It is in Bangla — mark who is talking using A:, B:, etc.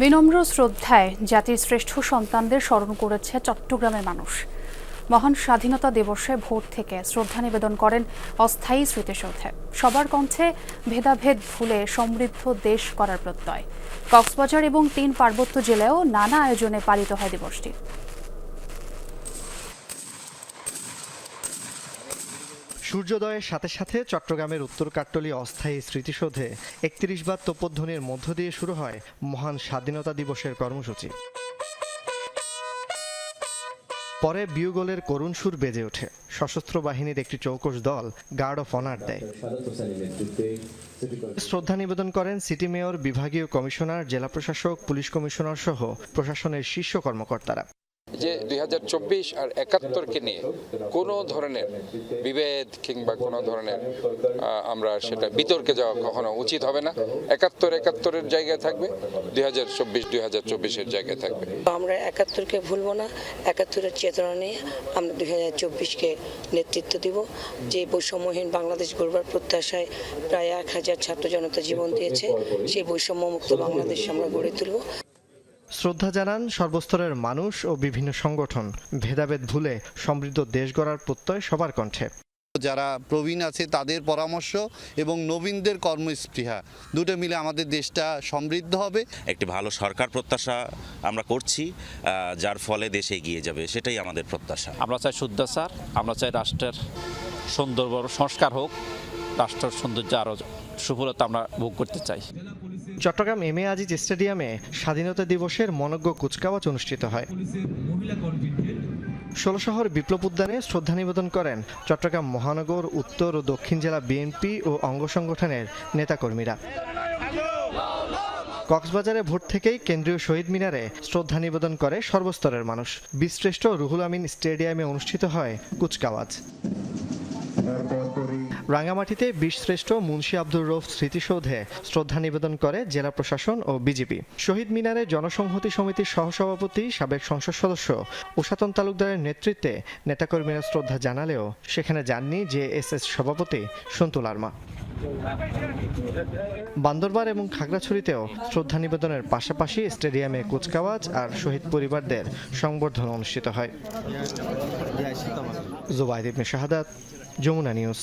A: বিনম্র শ্রদ্ধায় জাতির শ্রেষ্ঠ সন্তানদের স্মরণ করেছে চট্টগ্রামের মানুষ। মহান স্বাধীনতা দিবসে ভোর থেকে শ্রদ্ধা নিবেদন করেন অস্থায়ী স্মৃতিসৌধে। সবার কণ্ঠে ভেদাভেদ ভুলে সমৃদ্ধ দেশ করার প্রত্যয়। কক্সবাজার এবং তিন পার্বত্য জেলায়ও নানা আয়োজনে পালিত হয় দিবসটি।
B: সূর্যোদয়ের সাথে সাথে চট্টগ্রামের উত্তর কাট্টলী অস্থায়ী স্মৃতিসৌধে একত্রিশ বার তোপধ্বনির মধ্য দিয়ে শুরু হয় মহান স্বাধীনতা দিবসের কর্মসূচি। পরে বিউগলের করুণ সুর বেজে ওঠে। সশস্ত্র বাহিনীর একটি চৌকস দল গার্ড অফ অনার দেয়। শ্রদ্ধা নিবেদন করেন সিটি মেয়র, বিভাগীয় কমিশনার, জেলা প্রশাসক, পুলিশ কমিশনার সহ প্রশাসনের শীর্ষ কর্মকর্তারা।
C: যে দুই হাজার চব্বিশ আর একাত্তরকে নিয়ে কোনো ধরনের বিভেদ কিংবা কোনো ধরনের আমরা সেটা বিতর্কে যাওয়া কখনো উচিত হবে না। একাত্তর একাত্তরের জায়গায় থাকবে, দুই হাজার চব্বিশ দুই হাজার চব্বিশের জায়গায় থাকবে।
D: আমরা একাত্তরকে ভুলবো না, একাত্তরের চেতনা নিয়ে আমরা দুই হাজার চব্বিশকে নেতৃত্ব দিব। যে বৈষম্যহীন বাংলাদেশ গড়বার প্রত্যাশায় প্রায় এক হাজার ছাত্র জনতা জীবন দিয়েছে, সেই বৈষম্যমুক্ত বাংলাদেশ আমরা গড়ে তুলব।
B: শ্রদ্ধা জানান সর্বস্তরের মানুষ ও বিভিন্ন সংগঠন। ভেদাভেদ ভুলে সমৃদ্ধ দেশ গড়ার প্রত্যয় সবার কণ্ঠে।
E: যারা প্রবীণ আছে তাদের পরামর্শ এবং নবীনদের কর্মস্পৃহা দুটো মিলে আমাদের দেশটা সমৃদ্ধ হবে।
F: একটি ভালো সরকার প্রত্যাশা আমরা করছি যার ফলে দেশে এগিয়ে যাবে সেটাই আমাদের প্রত্যাশা।
G: আমরা চাই শুদ্ধাচার আমরা চাই রাষ্ট্রের সুন্দর বড় সংস্কার হোক রাষ্ট্রের সৌন্দর্য আরও সুফলতা আমরা ভোগ করতে চাই।
B: চট্টগ্রাম এম এ আজিজ স্টেডিয়ামে স্বাধীনতা দিবসের মনজ্ঞ কুচকাওয়াজ অনুষ্ঠিত হয়। ষোলশহর বিপ্লব উদ্যানে শ্রদ্ধা নিবেদন করেন চট্টগ্রাম মহানগর উত্তর ও দক্ষিণ জেলা বিএনপি ও অঙ্গ সংগঠনের নেতাকর্মীরা। কক্সবাজারে ভোর থেকেই কেন্দ্রীয় শহীদ মিনারে শ্রদ্ধা নিবেদন করে সর্বস্তরের মানুষ। বীরশ্রেষ্ঠ রুহুল আমিন স্টেডিয়ামে অনুষ্ঠিত হয় কুচকাওয়াজ। রাঙ্গামাটিতে বীরশ্রেষ্ঠ মুন্সী আব্দুর রৌফ স্মৃতিসৌধে শ্রদ্ধা নিবেদন করে জেলা প্রশাসন ও বিজেপি। শহীদ মিনারে জনসংহতি সমিতির সহসভাপতি, সাবেক সংসদ সদস্য উষাতন তালুকদারের নেতৃত্বে নেতাকর্মীরা শ্রদ্ধা জানালেও সেখানে যাননি জে এস এস সভাপতি সন্তু আর্মা বান্দরবার এবং খাগড়াছড়িতেও শ্রদ্ধা নিবেদনের পাশাপাশি স্টেডিয়ামে কুচকাওয়াজ আর শহীদ পরিবারদের সংবর্ধনা অনুষ্ঠিত হয়। জুবাইদ ইবনে শাহাদাত যমুনা নিউজ।